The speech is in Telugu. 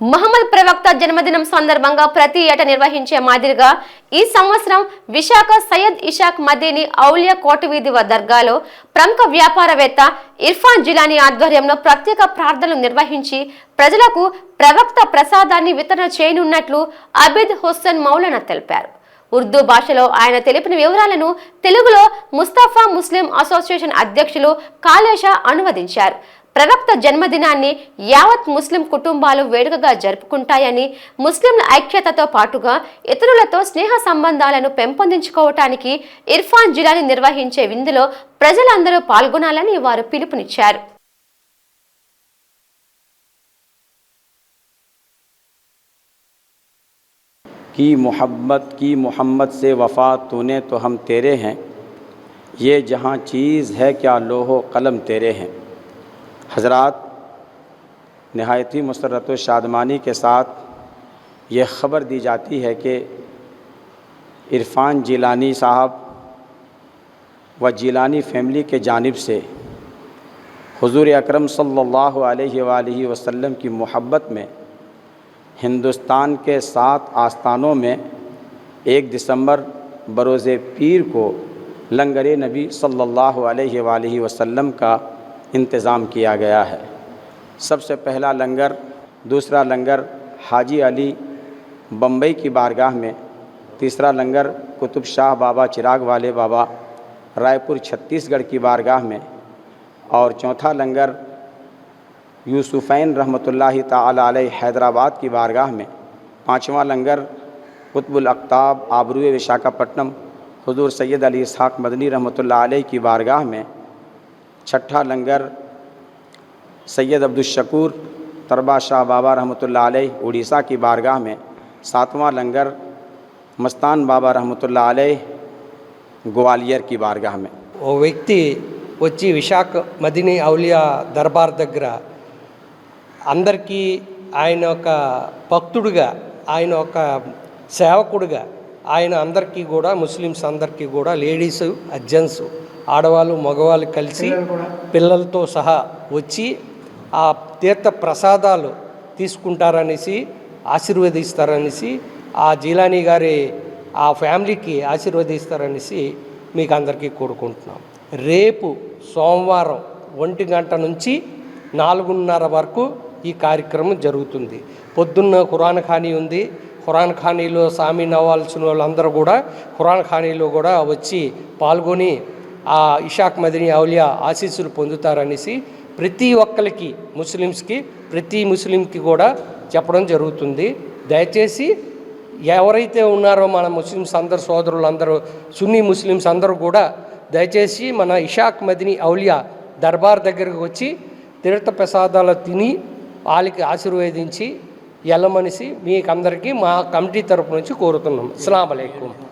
మహమ్మద్ ప్రవక్త జన్మదినం సందర్భంగా ప్రతి ఏటా నిర్వహించే మాదిరిగా ఈ సంవత్సరం విశాఖ సయ్యద్ ఇషాక్ మదీని ఔలియా కోటవీధి వ దర్గాలో ప్రముఖ వ్యాపారవేత్త ఇర్ఫాన్ జిలానీ ఆధ్వర్యంలో ప్రత్యేక ప్రార్థనలు నిర్వహించి ప్రజలకు ప్రవక్త ప్రసాదాన్ని వితరణ చేయనున్నట్లు అబిద్ హుస్సేన్ మౌలానా తెలిపారు. ఉర్దూ భాషలో ఆయన తెలిపిన వివరాలను తెలుగులో ముస్తాఫా ముస్లిం అసోసియేషన్ అధ్యక్షులు కాళేషా అనువదించారు. ప్రవక్త జన్మదినాన్ని యావత్ ముస్లిం కుటుంబాలు వేడుకగా జరుపుకుంటాయని ముస్లింల ఐక్యతతో పాటుగా ఇతరులతో స్నేహ సంబంధాలను పెంపొందించుకోవటానికి ఇర్ఫాన్ జిలాని నిర్వహించే విందులో ప్రజలందరూ పాల్గొనాలని వారు పిలుపునిచ్చారు की मोहब्बत की मोहम्मद से वफ़ा तूने तो हम तेरे हैं ये जहाँ चीज़ है क्या लोहो कलम तेरे हैं حضرات نہایتی مسرت و شادمانی کے ساتھ یہ خبر دی جاتی ہے کہ عرفان جیلانی صاحب و جیلانی فیملی کے جانب سے حضور اکرم صلی اللہ علیہ وآلہ وسلم کی محبت میں ہندوستان کے سات آستانوں میں ایک دسمبر بروز پیر کو لنگر نبی صلی اللہ علیہ وآلہ وسلم کا انتظام کیا گیا ہے۔ سب سے پہلا لنگر، دوسرا لنگر حاجی علی بمبئی کی بارگاہ میں، تیسرا لنگر قطب شاہ بابا چراغ والے بابا رائے پور چھتیس گڑھ کی بارگاہ میں اور چوتھا لنگر یوسفین رحمۃ اللہ تعالی علیہ حیدرآباد کی بارگاہ میں، پانچواں لنگر قطب الاقتاب آبرو وشاکھاپٹنم حضور سید علی اسحاق مدنی رحمۃ اللہ علیہ کی بارگاہ میں چھٹا لنگر سید عبد الشکور تربا شاہ بابا رحمۃ اللہ علیہ اڑیسہ کی بارگاہ میں ساتواں لنگر مستان بابا رحمۃ اللہ علیہ گوالیر کی బార్గాహ్ మే ఓ వ్యక్తి వచ్చి విశాఖ మదిని ఔలియా దర్బార్ آئن అందరికీ ఆయన ఒక భక్తుడుగా کی ఒక సేవకుడుగా ఆయన అందరికీ కూడా ముస్లిమ్స్ అందరికీ కూడా లేడీస్ జెంట్స్ ఆడవాళ్ళు మగవాళ్ళు కలిసి పిల్లలతో సహా వచ్చి ఆ తీర్థ ప్రసాదాలు తీసుకుంటారనేసి ఆశీర్వదిస్తారనేసి ఆ జీలానీ గారి ఆ ఫ్యామిలీకి ఆశీర్వదిస్తారనేసి మీకు అందరికీ కోరుకుంటున్నాం. రేపు సోమవారం ఒంటి గంట నుంచి నాలుగున్నర వరకు ఈ కార్యక్రమం జరుగుతుంది. పొద్దున్న ఖురాన్ ఖానీ ఉంది. ఖురాన్ ఖానీలో సామీన్ అవ్వాల్సిన వాళ్ళందరూ కూడా ఖురాన్ ఖానీలో కూడా వచ్చి పాల్గొని ఆ ఇషాక్ మదిని ఔలియా ఆశీస్సులు పొందుతారనేసి ప్రతి ఒక్కరికి ముస్లిమ్స్కి ప్రతి ముస్లింకి కూడా చెప్పడం జరుగుతుంది. దయచేసి ఎవరైతే ఉన్నారో మన ముస్లిమ్స్ అందరు సోదరులందరూ సున్నీ ముస్లిమ్స్ అందరూ కూడా దయచేసి మన ఇషాక్ మదిని ఔలియా దర్బార్ దగ్గరకు వచ్చి తీర్థ ప్రసాదాలు తిని వాళ్ళకి ఆశీర్వదించి ఎల్లమనిసి మీకు అందరికీ మా కమిటీ తరపు నుంచి కోరుతున్నాం. అస్సలం అలైకుం